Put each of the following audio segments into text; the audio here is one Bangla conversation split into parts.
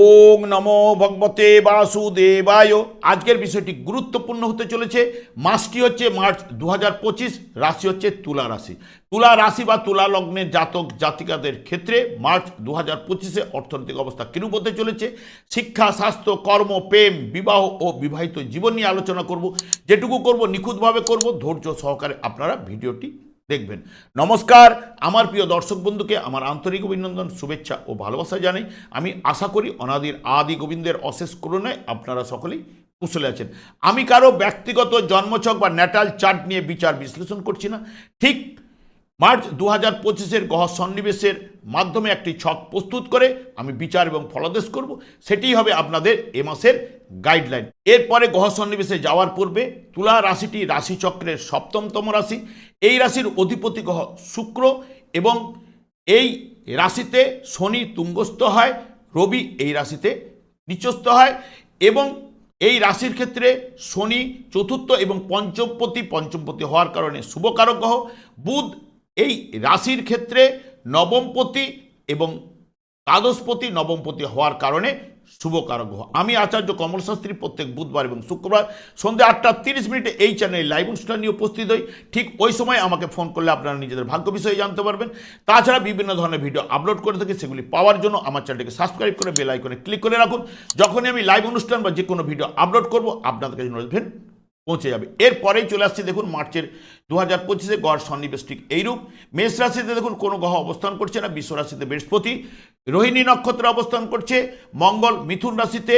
ওং নমো ভগবতে বাসুদেবায়। আজকের বিষয়টি গুরুত্বপূর্ণ হতে চলেছে। মাসটি হচ্ছে মার্চ দু হাজার পঁচিশ, রাশি হচ্ছে তুলা রাশি। তুলা রাশি বা তুলা লগ্নের জাতক জাতিকাদের ক্ষেত্রে মার্চ দু হাজার পঁচিশে অর্থনৈতিক অবস্থা কিরূপ হতে চলেছে? শিক্ষা, স্বাস্থ্য, কর্ম, প্রেম, বিবাহ ও বিবাহিত জীবন নিয়ে আলোচনা করব। যেটুকু করব, নিখুঁতভাবে করব। ধৈর্য সহকারে আপনারা ভিডিওটি দেখবেন। নমস্কার, আমার প্রিয় দর্শক বন্ধুকে আমার আন্তরিক অভিনন্দন, শুভেচ্ছা ও ভালোবাসা জানাই। আমি আশা করি অনাদির আদি গোবিন্দের অশেষ করুণায় আপনারা সকলেই কুশলে আছেন। আমি কারও ব্যক্তিগত জন্মছক বা ন্যাটাল চার্ট নিয়ে বিচার বিশ্লেষণ করছি না। ঠিক মার্চ দু হাজার পঁচিশের গহ সন্নিবেশের মাধ্যমে একটি ছক প্রস্তুত করে আমি বিচার এবং ফলাদেশ করব। সেটিই হবে আপনাদের এ মাসের গাইডলাইন এরপরে গহ সন্নিবেশে যাওয়ার পূর্বে তুলা রাশিটি রাশিচক্রের সপ্তমতম রাশি। এই রাশির অধিপতি গহ শুক্র এবং এই রাশিতে শনি তুঙ্গস্থ হয়, রবি এই রাশিতে নিচস্থ হয় এবং এই রাশির ক্ষেত্রে শনি চতুর্থ এবং পঞ্চমপতি পঞ্চমপতি হওয়ার কারণে শুভকারক গ্রহ বুধ এই রাশির ক্ষেত্রে নবমপতি এবং দ্বাদশপতি নবমপতি হওয়ার কারণে শুভকারক গ্রহ। আমি আচার্য কমল শাস্ত্রী প্রত্যেক বুধবার এবং শুক্রবার সন্ধ্যে আটটা তিরিশ মিনিটে এই চ্যানেলে লাইভ অনুষ্ঠান নিয়ে উপস্থিত হই। ঠিক ওই সময় আমাকে ফোন করলে আপনারা নিজেদের ভাগ্য বিষয়ে জানতে পারবেন। তাছাড়া বিভিন্ন ধরনের ভিডিও আপলোড করে থাকি, সেগুলি পাওয়ার জন্য আমার চ্যানেলটিকে সাবস্ক্রাইব করে বেল আইকনে ক্লিক করে রাখুন। যখনই আমি লাইভ অনুষ্ঠান বা যে কোনো ভিডিও আপলোড করব, আপনাদের কাছে নোটিফিকেশন পৌঁছে যাবে। এরপরেই চলে আসছে দেখুন মার্চের দু হাজার পঁচিশে গড় সন্নিবেশ ঠিক এইরূপ। মেষ রাশিতে দেখুন কোনো গ্রহ অবস্থান করছে না, বিশ্ব রাশিতে বৃহস্পতি। রোহিণী নক্ষত্রে অবস্থান করছে, মঙ্গল মিথুন রাশিতে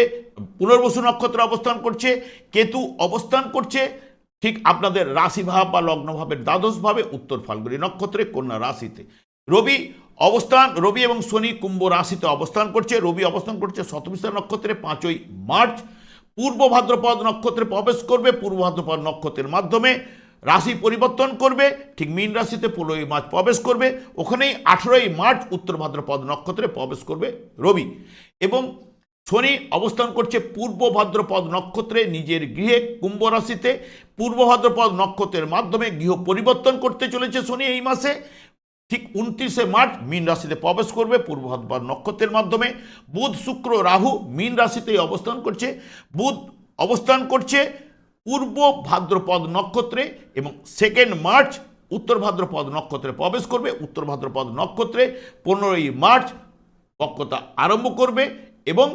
পুনর্বসু নক্ষত্র অবস্থান করছে, কেতু অবস্থান করছে, ঠিক আপনাদের রাশিভাব বা লগ্নভাবের দ্বাদশভাবে উত্তর ফাল্গুনী নক্ষত্রে, কন্যা রাশিতে। রবি অবস্থান, রবি এবং শনি কুম্ভ রাশিতে অবস্থান করছে, রবি অবস্থান করছে শতবিশা নক্ষত্রে পাঁচই মার্চ। পূর্ব ভাদ্রপদ নক্ষত্রে প্রবেশ করবে, পূর্ব ভাদ্রপদ নক্ষত্রের মাধ্যমে রাশি পরিবর্তন করবে, ঠিক মীন রাশিতে পনেরোই মার্চ প্রবেশ করবে, ওখানেই আঠেরোই মার্চ উত্তর ভাদ্রপদ নক্ষত্রে প্রবেশ করবে রবি। এবং শনি অবস্থান করছে পূর্ব ভাদ্রপদ নক্ষত্রে নিজের গৃহে কুম্ভ রাশিতে। পূর্ব ভাদ্রপদ নক্ষত্রের মাধ্যমে গৃহ পরিবর্তন করতে চলেছে শনি এই মাসে। ঠিক উনত্রিশে মার্চ মীন রাশিতে প্রবেশ করবে, পূর্ব ভাদ্রপদ নক্ষত্রের মাধ্যমে। বুধ, শুক্র, রাহু মীন রাশিতেই অবস্থান করছে। বুধ অবস্থান করছে পূর্ব ভাদ্রপদ নক্ষত্রে এবং সেকেন্ড মার্চ উত্তর ভাদ্রপদ নক্ষত্রে প্রবেশ করবে। উত্তর ভাদ্রপদ নক্ষত্রে পনেরোই মার্চ পক্ষতা আরম্ভ করবে এবং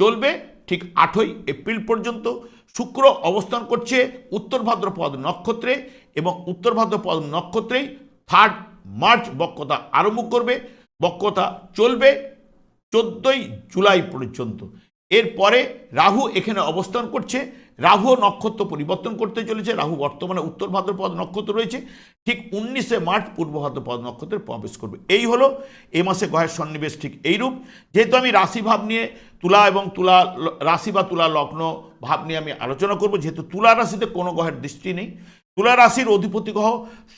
চলবে ঠিক আটই এপ্রিল পর্যন্ত। শুক্র অবস্থান করছে উত্তর ভাদ্রপদ নক্ষত্রে এবং উত্তর ভাদ্রপদ নক্ষত্রেই থার্ড মার্চ বক্রতা আরম্ভ করবে, বক্রতা চলবে চোদ্দোই জুলাই পর্যন্ত। এরপরে রাহু এখানে অবস্থান করছে। রাহু নক্ষত্র পরিবর্তন করতে চলেছে। রাহু বর্তমানে উত্তর ভাদ্রপদ নক্ষত্র রয়েছে। ঠিক উনিশে মার্চ পূর্ব ভাদ্রপদ নক্ষত্রে প্রবেশ করবে। এই হলো এ মাসে গ্রহের সন্নিবেশ ঠিক এইরূপ। যেহেতু আমি রাশি ভাব নিয়ে তুলা এবং তুলা রাশি বা তুলা লগ্ন ভাব নিয়ে আমি আলোচনা করব, যেহেতু তুলা রাশিতে কোনো গ্রহের দৃষ্টি নেই তুলা রাশির অধিপতি গ্রহ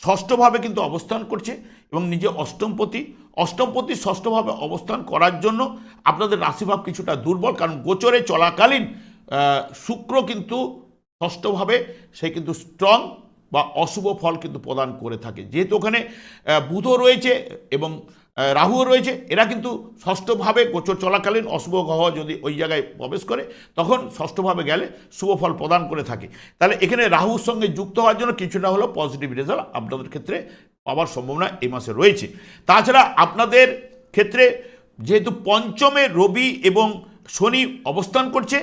ষষ্ঠভাবে কিন্তু অবস্থান করছে এবং নিজে অষ্টমপতি। অষ্টমপতি ষষ্ঠভাবে অবস্থান করার জন্য আপনাদের রাশিভাব কিছুটা দুর্বল কারণ গোচরে চলাকালীন শুক্র কিন্তু ষষ্ঠভাবে, সে কিন্তু স্ট্রং বা অশুভ ফল কিন্তু প্রদান করে থাকে। যেহেতু ওখানে বুধ রয়েছে এবং রাহুও রয়েছে। এরা কিন্তু ষষ্ঠভাবে গোচর চলাকালীন অশুভ গ্রহ যদি ওই জায়গায় প্রবেশ করে, তখন ষষ্ঠভাবে গেলে শুভ ফল প্রদান করে থাকে। তাহলে এখানে রাহুর সঙ্গে যুক্ত হওয়ার জন্য কিছুটা হলো পজিটিভ রেজাল্ট আপনাদের ক্ষেত্রে পাওয়ার সম্ভাবনা এই মাসে রয়েছে। তাছাড়া আপনাদের ক্ষেত্রে যেহেতু পঞ্চমে রবি এবং শনি অবস্থান করছে,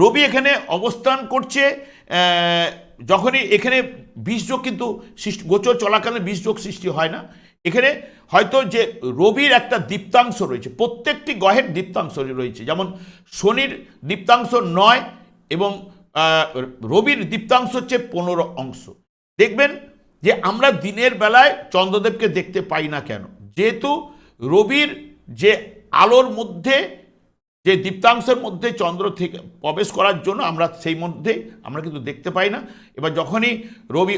রবি এখানে অবস্থান করছে যখনই এখানে বীজযোগ কিন্তু সৃষ্টি, গোচর চলাকালীন বীজযোগ সৃষ্টি হয় না। এখানে হয়তো যে রবির একটা দীপ্তাংশ রয়েছে, প্রত্যেকটি গ্রহের দীপ্তাংশ রয়েছে। যেমন শনির দীপ্তাংশ নয় এবং রবির দীপ্তাংশ হচ্ছে পনেরো অংশ। দেখবেন যে আমরা দিনের বেলায় চন্দ্রদেবকে দেখতে পাই না কেন? যেহেতু রবির যে আলোর মধ্যে, যে দীপ্তাংশের মধ্যে চন্দ্র থেকে প্রবেশ করার জন্য আমরা সেই মধ্যে আমরা কিন্তু দেখতে পাই না। এবার যখনই রবি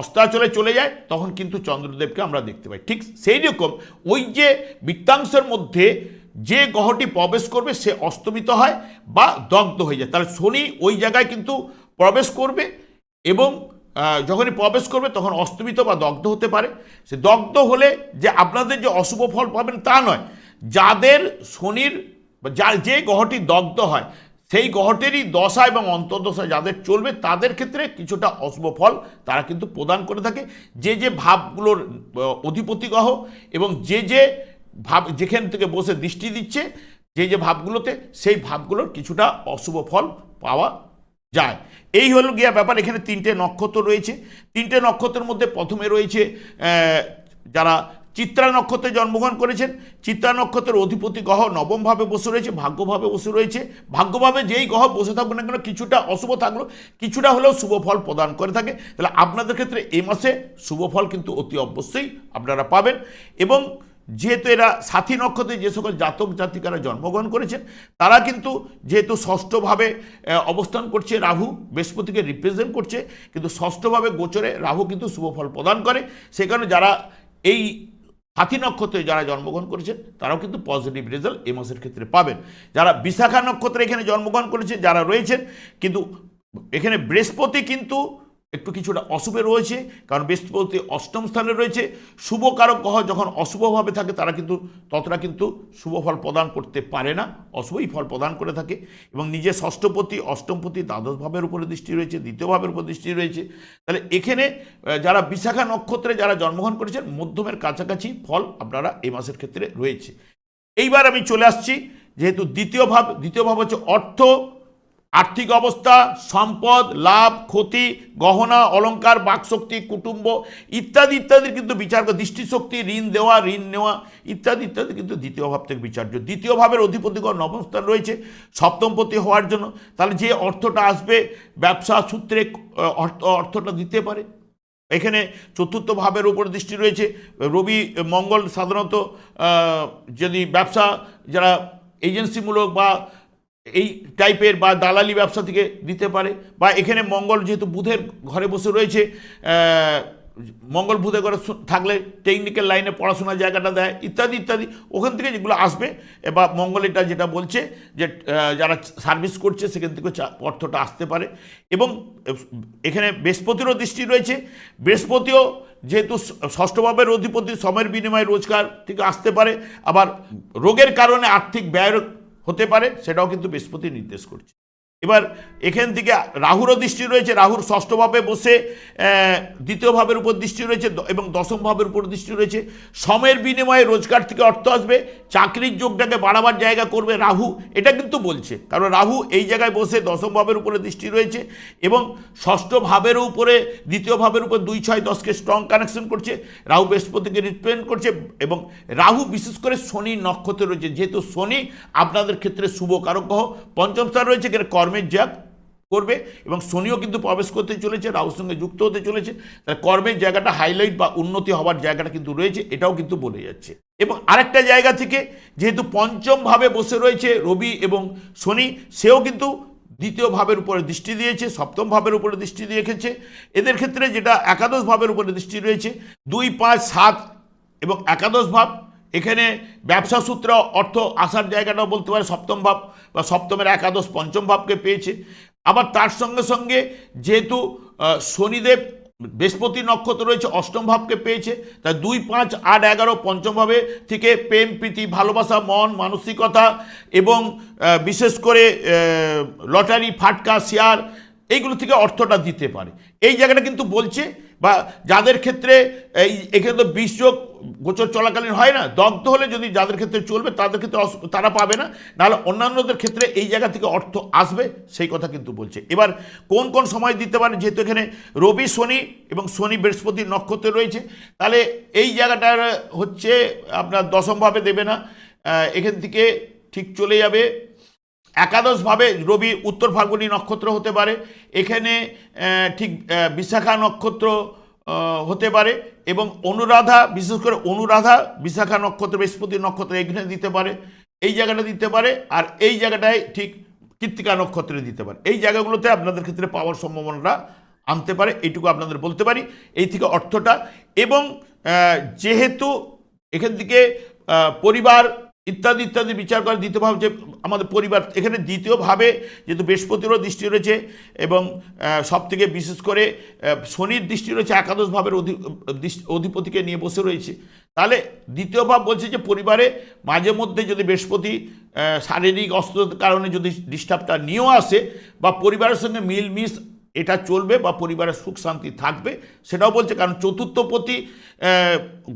অস্তাচলে চলে যায়, তখন কিন্তু চন্দ্রদেবকে আমরা দেখতে পাই। ঠিক সেই রকম ওই যে বৃত্তাংশের মধ্যে যে গ্রহটি প্রবেশ করবে, সে অস্তমিত হয় বা দগ্ধ হয়ে যায়। তাহলে শনি ওই জায়গায় কিন্তু প্রবেশ করবে এবং যখনই প্রবেশ করবে, তখন অস্তমিত বা দগ্ধ হতে পারে। সে দগ্ধ হলে যে আপনাদের যে অশুভ ফল পাবেন তা নয়। যাদের শনির যার যে গ্রহটি দগ্ধ হয় সেই গ্রহটিরই দশা এবং অন্তর্দশা যাদের চলবে, তাদের ক্ষেত্রে কিছুটা অশুভ ফল তারা কিন্তু প্রদান করে থাকে। যে যে ভাবগুলোর অধিপতি গ্রহ এবং যে যে ভাব, যেখান থেকে বসে দৃষ্টি দিচ্ছে, যে যে ভাবগুলোতে, সেই ভাবগুলোর কিছুটা অশুভ ফল পাওয়া যায়। এই হলো গিয়া ব্যাপার। এখানে তিনটে নক্ষত্র রয়েছে। তিনটে নক্ষত্রের মধ্যে প্রথমে রয়েছে যারা চিত্রা নক্ষত্রে জন্মগ্রহণ করেছেন। চিত্রা নক্ষত্রের অধিপতি গ্রহ নবমভাবে বসে রয়েছে, ভাগ্যভাবে বসে রয়েছে। ভাগ্যভাবে যেই গ্রহ বসে থাকবে না কেন, কিছুটা অশুভ থাকল কিছুটা হলেও শুভ ফল প্রদান করে থাকে। তাহলে আপনাদের ক্ষেত্রে এই মাসে শুভ ফল কিন্তু অতি অবশ্যই আপনারা পাবেন। এবং যেহেতু এরা সাথী নক্ষত্রে যে সকল জাতক জাতিকারা জন্মগ্রহণ করেছেন, তারা কিন্তু যেহেতু ষষ্ঠভাবে অবস্থান করছে রাহু, বৃহস্পতিকে রিপ্রেজেন্ট করছে, কিন্তু ষষ্ঠভাবে গোচরে রাহু কিন্তু শুভ ফল প্রদান করে। সে কারণে যারা এই হাতি নক্ষত্রে যারা জন্মগ্রহণ করেছেন, তারাও কিন্তু পজিটিভ রেজাল্ট এই মাসের ক্ষেত্রে পাবেন। যারা বিশাখা নক্ষত্রে এখানে জন্মগ্রহণ করেছে যারা রয়েছেন, কিন্তু এখানে বৃহস্পতি কিন্তু একটু কিছুটা অশুভে রয়েছে, কারণ বৃহস্পতি অষ্টম স্থানে রয়েছে। শুভ কারক গ্রহ যখন অশুভভাবে থাকে, তারা কিন্তু ততটা কিন্তু শুভ ফল প্রদান করতে পারে না, অশুভই ফল প্রদান করে থাকে। এবং নিজের ষষ্ঠপতি, অষ্টমপতি দ্বাদশ ভাবের উপরে দৃষ্টি রয়েছে দ্বিতীয় ভাবের উপর দৃষ্টি রয়েছে। তাহলে এখানে যারা বিশাখা নক্ষত্রে যারা জন্মগ্রহণ করেছেন, মধ্যমের কাছাকাছি ফল আপনারা এই মাসের ক্ষেত্রে রয়েছে। এইবার আমি চলে আসছি, যেহেতু দ্বিতীয় ভাব দ্বিতীয় ভাব হচ্ছে অর্থ। আর্থিক অবস্থা, সম্পদ, লাভ, ক্ষতি, গহনা, অলংকার, বাকশক্তি, কুটুম্ব ইত্যাদি ইত্যাদির কিন্তু বিচার দৃষ্টিশক্তি, ঋণ দেওয়া, ঋণ নেওয়া ইত্যাদি ইত্যাদি কিন্তু দ্বিতীয় ভাব থেকে বিচার্য। দ্বিতীয় ভাবের অধিপতিগণ নবম স্থান রয়েছে সপ্তমপতি হওয়ার জন্য। তাহলে যে অর্থটা আসবে, ব্যবসা সূত্রে অর্থটা দিতে পারে। এখানে চতুর্থ ভাবের উপর দৃষ্টি রয়েছে। রবি মঙ্গল সাধারণত যদি ব্যবসা যারা এজেন্সিমূলক বা এই টাইপের বা দালালি ব্যবসা থেকে দিতে পারে বা এখানে মঙ্গল যেহেতু বুধের ঘরে বসে রয়েছে মঙ্গল বুধে ঘরে থাকলে টেকনিক্যাল লাইনে পড়াশোনার জায়গাটা দেয়, ইত্যাদি ইত্যাদি। ওখান থেকে যেগুলো আসবে বা মঙ্গল এটা যেটা বলছে যে যারা সার্ভিস করছে, সেখান থেকে অর্থটা আসতে পারে। এবং এখানে বৃহস্পতিরও দৃষ্টি রয়েছে। বৃহস্পতিও যেহেতু ষষ্ঠভাবের অধিপতি, সময়ের বিনিময়ে রোজগার থেকে আসতে পারে। আবার রোগের কারণে আর্থিক ব্যয় হতে পারে সেটাও কিন্তু বৃহস্পতি নির্দেশ করছে। এবার এখান থেকে রাহুরও দৃষ্টি রয়েছে, রাহুর ষষ্ঠভাবে বসে দ্বিতীয় ভাবের উপর দৃষ্টি রয়েছে এবং দশম ভাবের উপর দৃষ্টি রয়েছে। সময়ের বিনিময়ে রোজগার থেকে অর্থ আসবে, চাকরির যোগটাকে বাড়াবার জায়গা করবে রাহু, এটা কিন্তু বলছে। কারণ রাহু এই জায়গায় বসে দশম ভাবের উপরে দৃষ্টি রয়েছে এবং ষষ্ঠ ভাবের উপরে, দ্বিতীয় ভাবের উপর দুই ছয় দশকে স্ট্রং কানেকশন করছে। রাহু বৃহস্পতিকে রিপ্রেজেন্ট করছে এবং রাহু বিশেষ করে শনি নক্ষত্রে রয়েছে। যেহেতু শনি আপনাদের ক্ষেত্রে শুভ কারক গ্রহ, পঞ্চম স্থান রয়েছে, এখানে কর্মের জ্যাগ করবে এবং শনিও কিন্তু প্রবেশ করতে চলেছে, রাহুর সঙ্গে যুক্ত হতে চলেছে। তার কর্মের জায়গাটা হাইলাইট বা উন্নতি হওয়ার জায়গাটা কিন্তু রয়েছে, এটাও কিন্তু বলে যাচ্ছে। এবং আরেকটা জায়গা থেকে যেহেতু পঞ্চম ভাবে বসে রয়েছে রবি এবং শনি, সেও কিন্তু দ্বিতীয় ভাবের উপরে দৃষ্টি দিয়েছে, সপ্তম ভাবের উপরে দৃষ্টি রেখেছে। এদের ক্ষেত্রে যেটা একাদশ ভাবের উপরে দৃষ্টি রয়েছে, দুই পাঁচ সাত এবং একাদশ ভাব এখানে ব্যবসা সূত্রে অর্থ আসার জায়গাটাও বলতে পারে সপ্তম ভাব বা সপ্তমের একাদশ পঞ্চম ভাবকে পেয়েছে। আবার তার সঙ্গে সঙ্গে যেহেতু শনিদেব বৃহস্পতি নক্ষত্র রয়েছে, অষ্টম ভাবকে পেয়েছে। তাই দুই পাঁচ আট এগারো পঞ্চম ভাবে থেকে প্রেম, প্রীতি, ভালোবাসা, মন, মানসিকতা এবং বিশেষ করে লটারি, ফাটকা, শেয়ার এইগুলো থেকে অর্থটা দিতে পারে। এই জায়গাটা কিন্তু বলছে বা যাদের ক্ষেত্রে এই এখানে তো বিশ্বযোগ গোচর চলাকালীন হয় না, দগ্ধ হলে যদি যাদের ক্ষেত্রে চলবে, তাদের ক্ষেত্রে তারা পাবে না, নাহলে অন্যান্যদের ক্ষেত্রে এই জায়গা থেকে অর্থ আসবে, সেই কথা কিন্তু বলছে। এবার কোন কোন সময় দিতে পারে, যেহেতু এখানে রবি, শনি এবং শনি বৃহস্পতি নক্ষত্রে রয়েছে, তাহলে এই জায়গাটার হচ্ছে আপনার দশমভাবে দেবে না এখান থেকে ঠিক চলে যাবে। একাদশভাবে রবি উত্তর ফাল্গুনী নক্ষত্র হতে পারে, এখানে ঠিক বিশাখা নক্ষত্র হতে পারে এবং অনুরাধা, বিশেষ করে অনুরাধা বিশাখা নক্ষত্র, বৃহস্পতি নক্ষত্র এখানে দিতে পারে, এই জায়গাটা দিতে পারে আর এই জায়গাটায় ঠিক কৃত্তিকা নক্ষত্রে দিতে পারে। এই জায়গাগুলোতে আপনাদের ক্ষেত্রে পাওয়ার সম্ভাবনাটা আনতে পারে, এইটুকু আপনাদের বলতে পারি, এই থেকে অর্থটা। এবং যেহেতু এখান থেকে পরিবার ইত্যাদি ইত্যাদি বিচার করে দ্বিতীয় ভাব যে আমাদের পরিবার, এখানে দ্বিতীয়ভাবে যেহেতু বৃহস্পতিরও দৃষ্টি রয়েছে এবং সব থেকে বিশেষ করে শনির দৃষ্টি রয়েছে একাদশ ভাবের অধিপতিকে নিয়ে বসে রয়েছে। তাহলে দ্বিতীয় ভাব বলছে যে পরিবারে মাঝে মধ্যে যদি বৃহস্পতি শারীরিক অস্ত্রের কারণে যদি ডিস্টার্বটা নিয়েও আসে বা পরিবারের সঙ্গে মিল মিস এটা চলবে বা পরিবারের সুখ শান্তি থাকবে, সেটাও বলছে। কারণ চতুর্থপতি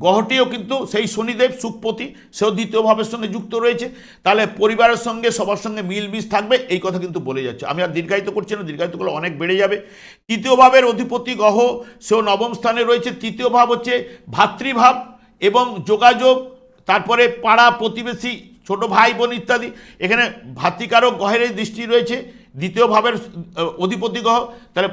গ্রহটিও কিন্তু সেই শনিদেব, সুখপতি, সেও দ্বিতীয় ভাবের সঙ্গে যুক্ত রয়েছে। তাহলে পরিবারের সঙ্গে, সবার সঙ্গে মিল মিস থাকবে, এই কথা কিন্তু বলে যাচ্ছে। আমি আর দীর্ঘায়িত করছি না, দীর্ঘায়িত করলে অনেক বেড়ে যাবে। তৃতীয় ভাবের অধিপতি গ্রহ সেও নবম স্থানে রয়েছে। তৃতীয় ভাব হচ্ছে ভাতৃভাব এবং যোগাযোগ, তারপরে পাড়া প্রতিবেশী, ছোট ভাই বোন ইত্যাদি। এখানে ভাতৃকারক গ্রহের দৃষ্টি রয়েছে। দ্বিতীয় ভাবের অধিপতি গ্রহ তাহলে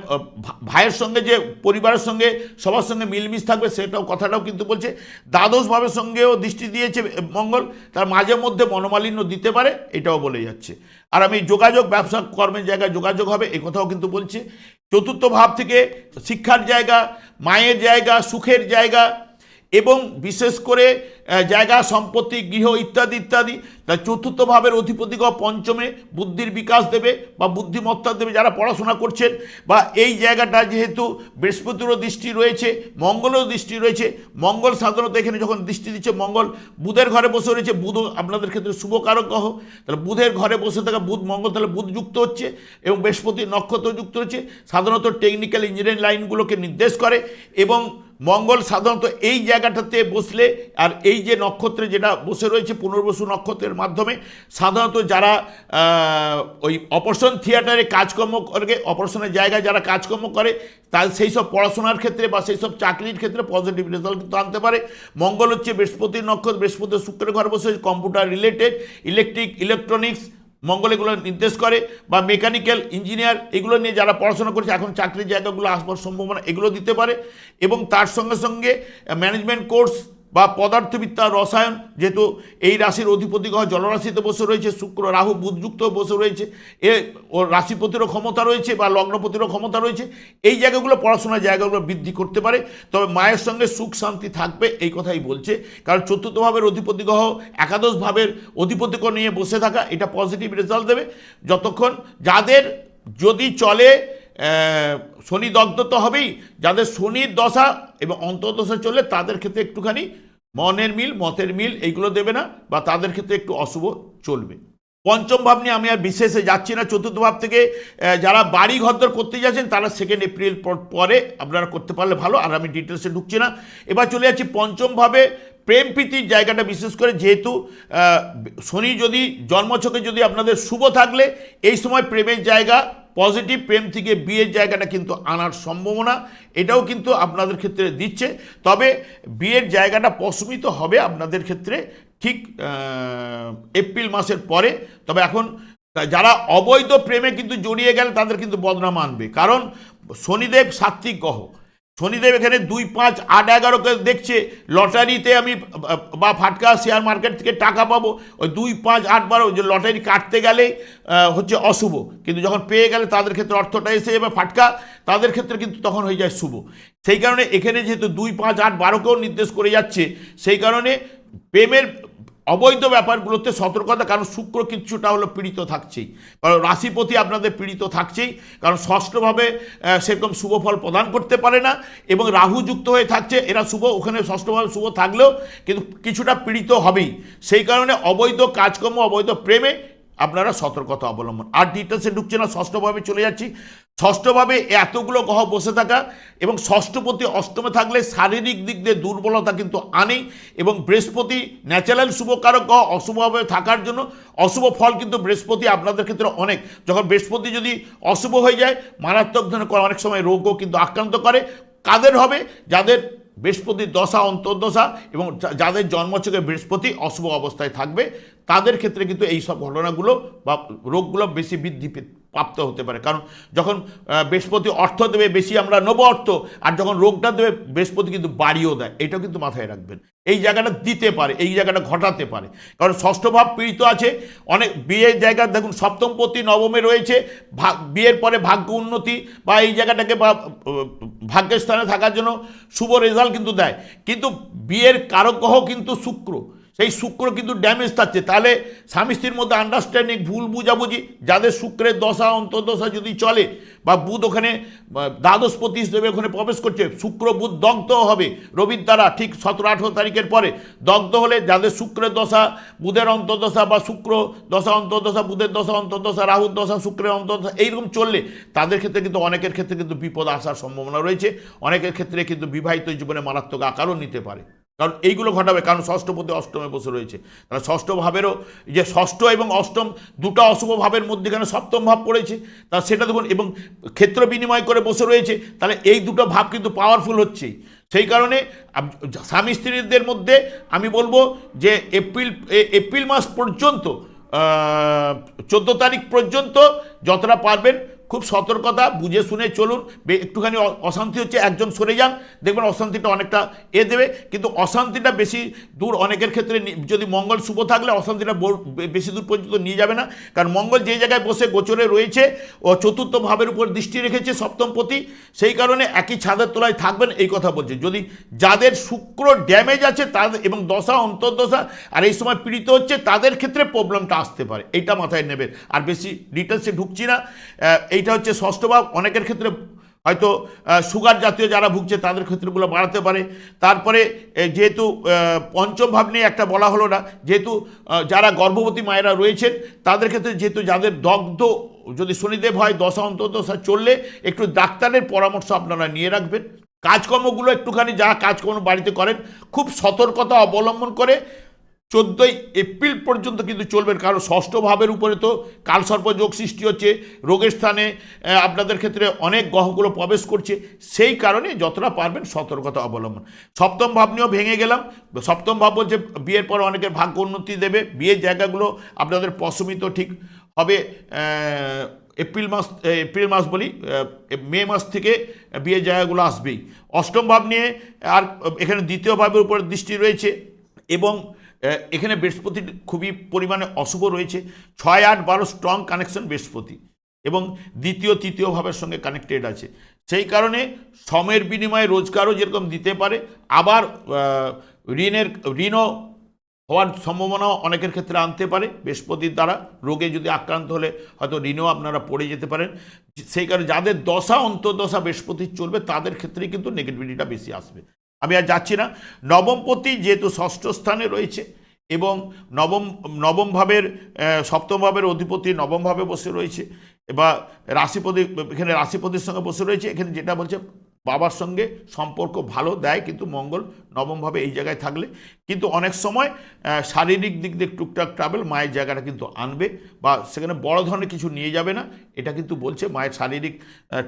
ভাইয়ের সঙ্গে যে, পরিবারের সঙ্গে, সবার সঙ্গে মিলমিশ থাকবে, সেটাও কথাটাও কিন্তু বলছে। দ্বাদশ ভাবের সঙ্গেও দৃষ্টি দিয়েছে মঙ্গল। তার মাঝে মধ্যে মনোমালিন্য দিতে পারে, এটাও বলে যাচ্ছে। আর আমি যোগাযোগ, ব্যবসা, কর্মের জায়গায় যোগাযোগ হবে এই কথাও কিন্তু বলছে। চতুর্থ ভাব থেকে শিক্ষার জায়গা, মায়ের জায়গা, সুখের জায়গা, এবং বিশেষ করে জায়গা, সম্পত্তি, গৃহ ইত্যাদি ইত্যাদি। তার চতুর্থ ভাবের অধিপতিগ পঞ্চমে বুদ্ধির বিকাশ দেবে বা বুদ্ধিমত্তা দেবে, যারা পড়াশোনা করছেন। বা এই জায়গাটা যেহেতু বৃহস্পতিরও দৃষ্টি রয়েছে মঙ্গলেরও দৃষ্টি রয়েছে, মঙ্গল সাধারণত এখানে যখন দৃষ্টি দিচ্ছে, মঙ্গল বুধের ঘরে বসে রয়েছে, বুধও আপনাদের ক্ষেত্রে শুভকারক গ্রহ। তাহলে বুধের ঘরে বসে থাকা বুধ, মঙ্গল তাহলে বুধ যুক্ত হচ্ছে এবং বৃহস্পতি নক্ষত্র যুক্ত হচ্ছে সাধারণত টেকনিক্যাল ইঞ্জিনিয়ারিং লাইনগুলোকে নির্দেশ করে এবং মঙ্গল সাধারণত এই জায়গাটাতে বসলে আর এই যে নক্ষত্রে যেটা বসে রয়েছে, পুনর্বসু নক্ষত্রের মাধ্যমে, সাধারণত যারা ওই অপারেশন থিয়েটারে কাজকর্ম করে, অপারেশনের জায়গায় যারা কাজকর্ম করে, তার সেই সব পড়াশোনার ক্ষেত্রে বা সেই সব চাকরির ক্ষেত্রে পজিটিভ রেজাল্ট কিন্তু আনতে পারে। মঙ্গল হচ্ছে বৃহস্পতির নক্ষত্র, বৃহস্পতি শুক্রের ঘর বসে computer related electric electronics Mangal এগুলো নির্দেশ করে, বা মেকানিক্যাল ইঞ্জিনিয়ার এগুলো নিয়ে যারা পড়াশোনা করছে, এখন চাকরির জায়গাগুলো আসবার সম্ভাবনা এগুলো দিতে পারে। এবং তার সঙ্গে সঙ্গে ম্যানেজমেন্ট কোর্স বা পদার্থবিদ্যা, রসায়ন, যেহেতু এই রাশির অধিপতি গ্রহ জলরাশিতে বসে রয়েছে, শুক্র, রাহু, বুধযুক্ত বসে রয়েছে, এ ও রাশিপতিরও ক্ষমতা রয়েছে বা লগ্নপতিরও ক্ষমতা রয়েছে, এই জায়গাগুলো পড়াশোনার জায়গাগুলো বৃদ্ধি করতে পারে। তবে মায়ের সঙ্গে সুখ শান্তি থাকবে, এই কথাই বলছে। কারণ চতুর্থ ভাবের অধিপতি গ্রহ একাদশ ভাবের অধিপতিকে নিয়ে বসে থাকা, এটা পজিটিভ রেজাল্ট দেবে। যতক্ষণ যাদের যদি চলে শনি দগ্ধ তো হবেই, যাদের শনির দশা এবং অন্তর্দশা চললে তাদের ক্ষেত্রে একটুখানি মনের মিল, মতের মিল, এইগুলো দেবে না বা তাদের ক্ষেত্রে একটু অশুভ চলবে। পঞ্চম ভাব নিয়ে আমি আর বিশেষে যাচ্ছি না। চতুর্থ ভাব থেকে যারা বাড়ি ঘরদর করতে যাচ্ছেন, তারা সেকেন্ড এপ্রিল পর- আপনারা করতে পারলে ভালো, আর আমি ডিটেলসে ঢুকছি না। এবার চলে যাচ্ছি পঞ্চম ভাবে, প্রেম প্রীতির জায়গাটা বিশেষ করে যেহেতু শনি যদি, জন্মছকে যদি আপনাদের শুভ থাকলে, এই সময় প্রেমের জায়গা পজিটিভ প্রেম থেকে বিয়ের জায়গাটা কিন্তু আনার সম্ভাবনা, এটাও কিন্তু আপনাদের ক্ষেত্রে দিচ্ছে। তবে বিয়ের জায়গাটা প্রশমিত হবে আপনাদের ক্ষেত্রে ঠিক এপ্রিল মাসের পরে। তবে এখন যারা অবৈধ প্রেমে কিন্তু জড়িয়ে গেলে তাদের কিন্তু বদনাম আনবে। কারণ শনিদেব সাত্বিক গ্রহ। শনিদেব এখানে দুই পাঁচ আট এগারোকে দেখছে। লটারিতে আমি বা ফাটকা শেয়ার মার্কেট থেকে টাকা পাবো। ওই দুই পাঁচ আট বারো যে লটারি কাটতে গেলে হচ্ছে অশুভ। কিন্তু যখন পেয়ে গেলে তাদের ক্ষেত্রে অর্থটা এসে যাবে ফাটকা, তাদের ক্ষেত্রে কিন্তু তখন হয়ে যায় শুভ। সেই কারণে এখানে যেহেতু দুই পাঁচ আট বারোকেও নির্দেশ করে যাচ্ছে, সেই কারণে প্রেমের অবৈধ ব্যাপারগুলোতে সতর্কতা, কারণ শুক্র কিছুটা হলো পীড়িত থাকছেই। কারণ রাশিপতি আপনাদের পীড়িত থাকছেই, কারণ ষষ্ঠভাবে সেরকম শুভ ফল প্রদান করতে পারে না, এবং রাহু যুক্ত হয়ে থাকছে, এরা শুভ, ওখানে ষষ্ঠভাবে শুভ থাকলেও কিন্তু কিছুটা পীড়িত হবেই। সেই কারণে অবৈধ কাজকর্ম, অবৈধ প্রেমে আপনারা সতর্কতা অবলম্বন। আর ডিটেলসে ঢুকছে না, ষষ্ঠভাবে চলে যাচ্ছি। ষষ্ঠভাবে এতগুলো গ্রহ বসে থাকা এবং ষষ্ঠপতি অষ্টমে থাকলে শারীরিক দিক দিয়ে দুর্বলতা কিন্তু আনেই এবং বৃহস্পতি ন্যাচারাল শুভকারক গ্রহ অশুভভাবে থাকার জন্য অশুভ ফল কিন্তু বৃহস্পতি আপনাদের ক্ষেত্রে অনেক। যখন বৃহস্পতি যদি অশুভ হয়ে যায়, মারাত্মক ধরনের অনেক সময় রোগও কিন্তু আক্রান্ত করে। কাদের হবে? যাদের বৃহস্পতির দশা, অন্তর্দশা এবং যাদের জন্মচকে বৃহস্পতি অশুভ অবস্থায় থাকবে, তাদের ক্ষেত্রে কিন্তু এই সব ঘটনাগুলো বা রোগগুলো বেশি বৃদ্ধি প্রাপ্ত হতে পারে। কারণ যখন বৃহস্পতি অর্থ দেবে বেশি, আমরা নেব অর্থ, আর যখন রোগটা দেবে, বৃহস্পতি কিন্তু বাড়িয়েও দেয়। এটাও কিন্তু মাথায় রাখবেন। এই জায়গাটা দিতে পারে, এই জায়গাটা ঘটাতে পারে। কারণ ষষ্ঠ ভাব পীড়িত আছে, অনেক বিয়ের জায়গা, দেখুন সপ্তম সপ্তমপতি, নবমে রয়েছে বিয়ের পরে ভাগ্য উন্নতি, বা এই জায়গাটাকে, বা ভাগ্যের স্থানে থাকার জন্য শুভ রেজাল্ট কিন্তু দেয়। কিন্তু বিয়ের কারক গ্রহ কিন্তু শুক্র। সেই শুক্র কিন্তু ড্যামেজ থাকছে। তাহলে স্বামী স্ত্রীর মধ্যে আন্ডারস্ট্যান্ডিং ভুল বুঝাবুঝি, যাদের শুক্রের দশা, অন্তর্দশা যদি চলে, বা বুধ ওখানে দ্বাদশপতি হিসেবে ওখানে প্রবেশ করছে, শুক্র, বুধ দগ্ধ হবে। রবির দ্বারা ঠিক সতেরো, আঠেরো তারিখের পরে দগ্ধ হলে যাদের শুক্রের দশা, বুধের অন্তর্দশা, বা শুক্র দশা, অন্তর্দশা, বুধের দশা, অন্তর্দশা, রাহুর দশা, শুক্রের অন্তর্দশা, এইরকম চললে তাদের ক্ষেত্রে কিন্তু অনেকের ক্ষেত্রে কিন্তু বিপদ আসার সম্ভাবনা রয়েছে। অনেকের ক্ষেত্রে কিন্তু বিবাহিত জীবনে মারাত্মক আকারও নিতে পারে। কারণ এইগুলো ঘটাবে, কারণ ষষ্ঠপতি অষ্টমে বসে রয়েছে। তাহলে ষষ্ঠ ভাবেরও যে ষষ্ঠ এবং অষ্টম দুটো অশুভ ভাবের মধ্যেখানে সপ্তম ভাব পড়েছে, তা সেটা দেখুন, এবং ক্ষেত্র বিনিময় করে বসে রয়েছে, তাহলে এই দুটো ভাব কিন্তু পাওয়ারফুল হচ্ছেই সেই কারণে স্বামী স্ত্রীদের মধ্যে আমি বলব যে এপ্রিল এপ্রিল মাস পর্যন্ত চোদ্দ তারিখ পর্যন্ত যতটা পারবেন খুব সতর্কতা বুঝে শুনে চলুন। একটুখানি অশান্তি হচ্ছে একজন সরে যান দেখবেন অশান্তিটা অনেকটা এ দেবে। কিন্তু অশান্তিটা বেশি দূর অনেকের ক্ষেত্রে যদি মঙ্গল শুভ থাকলে অশান্তিটা বেশি দূর পর্যন্ত নিয়ে যাবে না। কারণ মঙ্গল যে জায়গায় বসে গোচরে রয়েছে ও চতুর্থ ভাবের উপর দৃষ্টি রেখেছে সপ্তমপতি সেই কারণে একই ছাদের তলায় থাকবেন এই কথা বলছে। যদি যাদের শুক্র ড্যামেজ আছে তাদের এবং দশা অন্তর্দশা আর এই সময় পীড়িত হচ্ছে তাদের ক্ষেত্রে প্রবলেমটা আসতে পারে। এইটা মাথায় নেবেন। আর বেশি ডিটেলসে ঢুকছি না। আহ, এইটা হচ্ছে ষষ্ঠ ভাব অনেকের ক্ষেত্রে হয়তো সুগার জাতীয় যারা ভুগছে তাদের ক্ষেত্রেগুলো বাড়াতে পারে। তারপরে যেহেতু পঞ্চম ভাব নিয়ে একটা বলা হলো না, যেহেতু যারা গর্ভবতী মায়েরা রয়েছেন, তাদের ক্ষেত্রে যেহেতু যাদের দগ্ধ, যদি শনিদেব হয়, দশা অন্তর্দশা চললে, একটু ডাক্তারের পরামর্শ আপনারা নিয়ে রাখবেন। কাজকর্মগুলো একটুখানি, যারা কাজকর্ম বাড়িতে করেন, খুব সতর্কতা অবলম্বন করে চোদ্দোই এপ্রিল পর্যন্ত কিন্তু চলবে। কারণ ষষ্ঠ ভাবের উপরে তো কালসর্প যোগ সৃষ্টি হচ্ছে। রোগের স্থানে আপনাদের ক্ষেত্রে অনেক গ্রহগুলো প্রবেশ করছে। সেই কারণে যতটা পারবেন সতর্কতা অবলম্বন। সপ্তম ভাব নিয়েও ভেঙে গেলাম। সপ্তম ভাব বলছে বিয়ের পর অনেকের ভাগ্য উন্নতি দেবে। বিয়ের জায়গাগুলো আপনাদের প্রশমিত ঠিক হবে এপ্রিল মাস এপ্রিল মাস বলি মে মাস থেকে বিয়ের জায়গাগুলো আসবেই। অষ্টম ভাব নিয়ে আর এখানে দ্বিতীয় ভাবের উপর দৃষ্টি রয়েছে এবং এখানে বৃহস্পতি খুবই পরিমাণে অশুভ রয়েছে। ছয়, আট, বারো স্ট্রং কানেকশন বৃহস্পতি এবং দ্বিতীয়, তৃতীয় ভাবের সঙ্গে কানেক্টেড আছে। সেই কারণে সময়ের বিনিময়ে রোজগারও যেরকম দিতে পারে, আবার ঋণের, ঋণও হওয়ার সম্ভাবনাও অনেকের ক্ষেত্রে আনতে পারে বৃহস্পতির দ্বারা। রোগে যদি আক্রান্ত হলে হয়তো ঋণও আপনারা পড়ে যেতে পারেন। সেই কারণে যাদের দশা, অন্তর্দশা বৃহস্পতির চলবে, তাদের ক্ষেত্রেই কিন্তু নেগেটিভিটিটা বেশি আসবে। আমি আর যাচ্ছি না। নবমপতি যেহেতু ষষ্ঠ স্থানে রয়েছে এবং নবম নবম ভাবের সপ্তম ভাবের অধিপতি নবমভাবে বসে রয়েছে বা রাশিপতি, এখানে রাশিপতির সঙ্গে বসে রয়েছে। এখানে যেটা বলছে বাবার সঙ্গে সম্পর্ক ভালো, দেয় কিন্তু মঙ্গল নবমভাবে এই জায়গায় থাকলে। কিন্তু অনেক সময় শারীরিক দিক দিয়ে টুকটাক ট্রাভেল মায়ের জায়গাটা কিন্তু আনবে বা সেখানে বড় ধরনের কিছু নিয়ে যাবে না। এটা কিন্তু বলছে মায়ের শারীরিক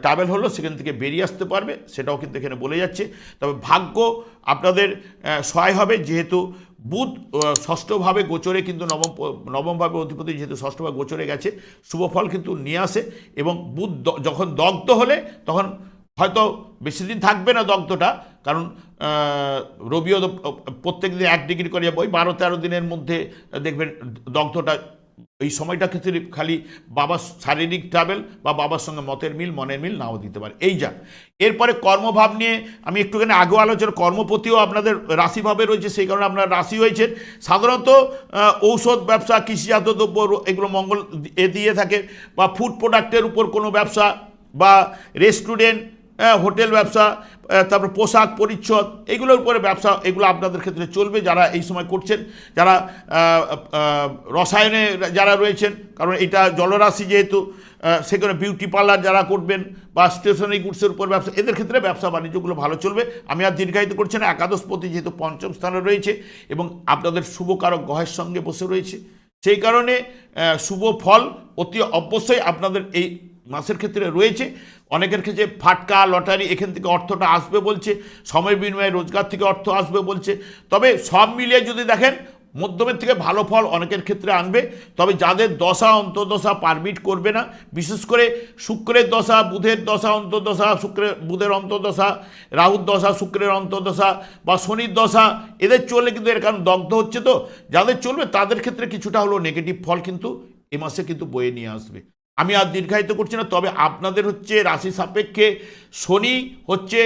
ট্রাভেল হলো, সেখান থেকে বেরিয়ে আসতে পারবে, সেটাও কিন্তু এখানে বলে যাচ্ছে। তবে ভাগ্য আপনাদের সহায় হবে, যেহেতু বুধ ষষ্ঠভাবে গোচরে কিন্তু নবম, নবমভাবে অধিপতি যেহেতু ষষ্ঠভাবে গোচরে গেছে, শুভ ফল কিন্তু নিয়ে আসে এবং বুধ যখন দগ্ধ হলে, তখন হয়তো বেশি দিন থাকবে না দগ্ধটা, কারণ রবিও প্রত্যেক দিন এক ডিগ্রি করে ওই বারো তেরো দিনের মধ্যে দেখবেন দগ্ধটা এই সময়টা ক্ষেত্রে খালি বাবার শারীরিক ট্রাভেল বা বাবার সঙ্গে মতের মিল, মনের মিল নাও দিতে পারে। এই যা। এরপরে কর্মভাব নিয়ে আমি একটুখানি আগেও আলোচনা, কর্মপতিও আপনাদের রাশিভাবে রয়েছে, সেই কারণে আপনারা রাশি হয়েছেন। সাধারণত ঔষধ ব্যবসা, কৃষিজাত দ্রব্য এগুলো মঙ্গল এ দিয়ে থাকে, বা ফুড প্রোডাক্টের উপর কোনো ব্যবসা বা রেস্টুরেন্ট হোটেল ব্যবসা তারপর পোশাক পরিচ্ছদ, এগুলোর উপরে ব্যবসা, এগুলো আপনাদের ক্ষেত্রে চলবে যারা এই সময় করছেন, যারা রসায়নে যারা রয়েছেন, কারণ এটা জলরাশি যেহেতু সেখানে বিউটি পার্লার যারা করবেন বা স্টেশনারি গুডসের উপর ব্যবসা, এদের ক্ষেত্রে ব্যবসা বাণিজ্যগুলো ভালো চলবে। আমি আর দীর্ঘায়িত করছি না, একাদশপতি যেহেতু পঞ্চম স্থানে রয়েছে এবং আপনাদের শুভকারক গ্রহের সঙ্গে বসে রয়েছে। সেই কারণে শুভ ফল অতি অবশ্যই আপনাদের এই মাসের ক্ষেত্রে রয়েছে। অনেকের ক্ষেত্রে ফাটকা, লটারি, এখান থেকে অর্থটা আসবে বলছে সময় বিনিময়ে রোজগার থেকে অর্থ আসবে বলছে। তবে সব মিলিয়ে যদি দেখেন মধ্যমের থেকে ভালো ফল অনেকের ক্ষেত্রে আনবে। তবে যাদের দশা, অন্তর্দশা পারমিট করবে না, বিশেষ করে শুক্রের দশা, বুধের দশা, অন্তর্দশা, শুক্রের, বুধের অন্তর্দশা, রাহুর দশা, শুক্রের অন্তর্দশা বা শনির দশা, এদের চললে কিন্তু এর কারণ দগ্ধ হচ্ছে তো। যাদের চলবে, তাদের ক্ষেত্রে কিছুটা হলো নেগেটিভ ফল কিন্তু এ মাসে কিন্তু বয়ে নিয়ে আসবে। আমি আর দীর্ঘায়িত করছি না, তবে আপনাদের হচ্ছে রাশি সাপেক্ষে শনি হচ্ছে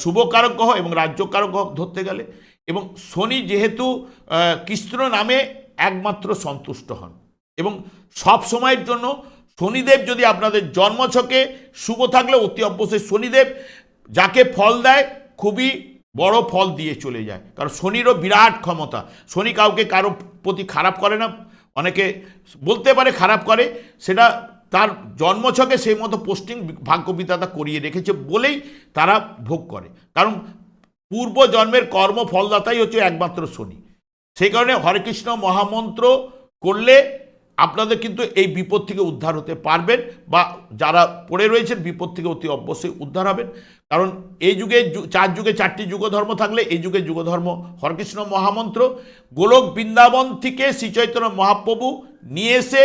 শুভকারক গ্রহ এবং রাজ্যকারক গ্রহ ধরতে গেলে। এবং শনি যেহেতু কৃষ্ণ নামে একমাত্র সন্তুষ্ট হন। এবং সব সময়ের জন্য শনিদেব যদি আপনাদের জন্মছকে শুভ থাকলে, অতি অবশ্যই শনিদেব যাকে ফল দেয়, খুবই বড় ফল দিয়ে চলে যায়। কারণ শনিরও বিরাট ক্ষমতা। শনি কাউকে কারও প্রতি খারাপ করে না। অনেকে বলতে পারে খারাপ করে, সেটা তার জন্মছকে সেই মতো পোস্টিং ভাগ্য বিধাতা করিয়ে রেখেছে বলেই তারা ভোগ করে। কারণ পূর্ব জন্মের কর্ম ফলদাতাই হচ্ছে একমাত্র শনি। সেই কারণে হরেকৃষ্ণ মহামন্ত্র করলে আপনাদের কিন্তু এই বিপদ থেকে উদ্ধার হতে পারবেন বা যারা পড়ে রয়েছেন, বিপদ থেকে অতি অবশ্যই উদ্ধার হবেন। কারণ এই যুগে চার যুগে চারটি যুগধর্ম থাকলে এই যুগে যুগধর্ম হরকৃষ্ণ মহামন্ত্র। গোলক বৃন্দাবন থেকে শ্রীচৈতন্য মহাপ্রভু নিয়ে এসে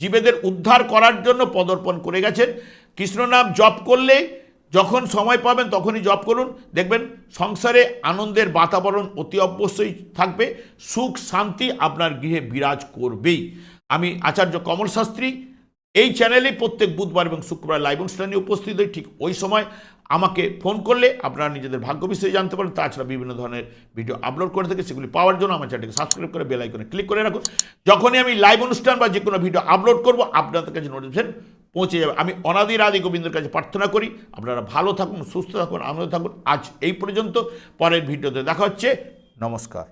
জীবেদের উদ্ধার করার জন্য পদর্পণ করে গেছেন। কৃষ্ণ নাম জপ করলে যখন সময় পাবেন তখনই জপ করুন। দেখবেন সংসারে আনন্দের বাতাবরণ অতি অবশ্যই থাকবে, সুখ শান্তি আপনার গৃহে বিরাজ করবেই। আমি আচার্য কমল শাস্ত্রী, এই চ্যানেলে প্রত্যেক বুধবার এবং শুক্রবার লাইভ অনুষ্ঠানে উপস্থিত হই। ঠিক ওই সময় আমাকে ফোন করলে আপনারা নিজেদের ভাগ্য বিষয়ে জানতে পারেন। তাছাড়া বিভিন্ন ধরনের ভিডিও আপলোড করে থাকে, সেগুলি পাওয়ার জন্য আমার চ্যানেলকে সাবস্ক্রাইব করে বেল আইকনে ক্লিক করে রাখুন। যখনই আমি লাইভ অনুষ্ঠান বা যে কোনো ভিডিও আপলোড করব, আপনাদের কাছে নোটিফিকেশন পৌঁছে যাবে। আমি অনাদির আদি গোবিন্দের কাছে প্রার্থনা করি, আপনারা ভালো থাকুন, সুস্থ থাকুন, আনন্দ থাকুন। আজ এই পর্যন্ত, পরের ভিডিওতে দেখা হচ্ছে। নমস্কার।